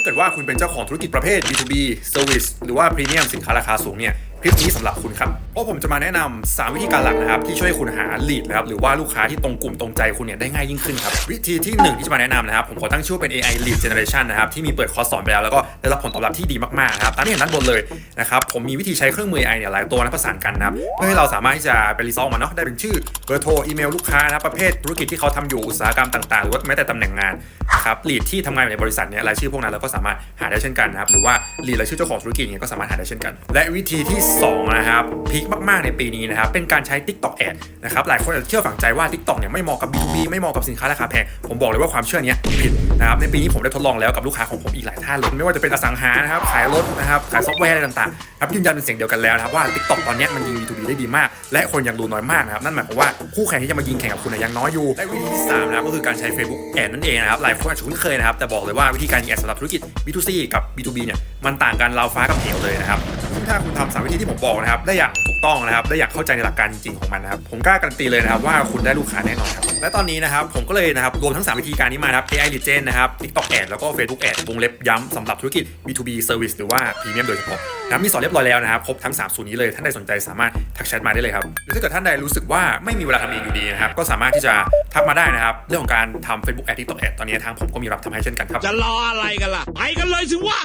ถ้าเกิดว่าคุณเป็นเจ้าของธุรกิจประเภท B2B Service หรือว่า Premium สินค้าราคาสูงเนี่ย คลิปนี้สำหรับคุณครับเพราะผมจะมาแนะนำ3วิธีการหลักนะครับ ที่ช่วยให้คุณหา lead นะครับหรือว่าลูกค้าที่ตรงกลุ่มตรงใจคุณเนี่ยได้ง่ายยิ่งขึ้นครับ วิธีที่หนึ่งที่จะมาแนะนำนะครับ ผมขอตั้งชื่อเป็น AI lead generation นะครับ ที่มีเปิดคอร์สสอนไปแล้ว แล้วก็ได้รับผลตอบรับที่ดีมากๆนะครับตามที่เห็นด้านบนเลยนะครับผมมีวิธีใช้เครื่องมือ AI เนี่ยหลายตัวนะประสานกันนะครับเพื่อให้เราสามารถที่จะไปรีซอลมาเนาะได้เป็นชื่อเบอร์โทรอีเมลลูกค้านะรประเภทธุรกิจที่เขาทำอยู่อุตสาหกรรมต่างๆหรือว่าแม้แต่ตำแหน่งงานนะครับ lead ที่ทำงานอยู่ในบริษัทเนี่ยรายชื่อพวกนั้นเราก็สามารถหาได้เช่นกันนะครับหรือว่า lead รายชื่อเจ้าของธุรกิจเนี่ยก็สามารถหาได้เช่นกัน และวิธีที่สองนะครับพีคมากๆในปีนี้นะครับเป็นการใช้ TikTok Ad นะครับหลายคนอาจจะเชื่อฝังใจว่า TikTok เนี่ยไม่เหมาะกับ B2B ไม่เหมาะกับสินค้าราคาแพง ผมบอกเลยว่าความเชื่อนี้ผิดนะครับในปีนี้ผมได้ทดลองแล้วกับลูกค้าของผมอีกหลายท่านเลยไม่ว่าจะเป็นอสังหานะครับขายรถนะครับขายซอฟต์แวร์อะไรต่างๆครับยืนยันเป็นเสียงเดียวกันแล้วนะครับว่า TikTok ตอนนี้มันยิง B2B ได้ดีมาก และคนยังดูน้อยมากนะครับนั่นหมายความว่าคู่แข่งที่จะมายิงแข่งกับคุณยังน้อยอยู่และวิธีที่สามนะครับก็คือการใช้ Facebook Ad นั่นเองนะครับหลายคนอาจจะคุ้นเคยนะครับแต่บอกเลยว่าวิธีการยิงแอดสำหรับธุรกิจ B2C กับ B2B เนี่ยมันต่างกันราวฟ้ากับเหวเลยนะครับ ซึ่งถ้าคุณทำสามวิธีที่ผมบอกนะครับ ได้อย่างถูกต้องนะครับ ได้อย่างเข้าใจในหลักการจริงๆของมันนะครับ ผมกล้าการันตีเลยนะครับว่าคุณได้ลูกค้าแน่นอนครับ และตอนนี้นะครับผมก็เลยนะครับรวมทั้ง 3 วิธีการนี้มานะครับ AI Legend นะครับ TikTok Ad แล้วก็ Facebook Ad วงเล็บย้ำสำหรับธุรกิจ B2B Service หรือว่า Premium โดยเฉพาะนะมีสอนเรียบร้อยแล้วนะครับ ครบทั้ง 3 สูตรนี้เลย ท่านใดสนใจสามารถทักแชทมาได้เลยครับ หรือถ้าเกิดท่านใดรู้สึกว่าไม่มีเวลาทำเองอยู่ดีนะครับ ก็สามารถที่จะทักมาได้นะครับ เรื่องของการทำ Facebook Ad TikTok Ad ตอนนี้ทางผมก็มีรับทำให้เช่นกันครับ จะรออะไรกันล่ะ ไปกันเลยสิวะ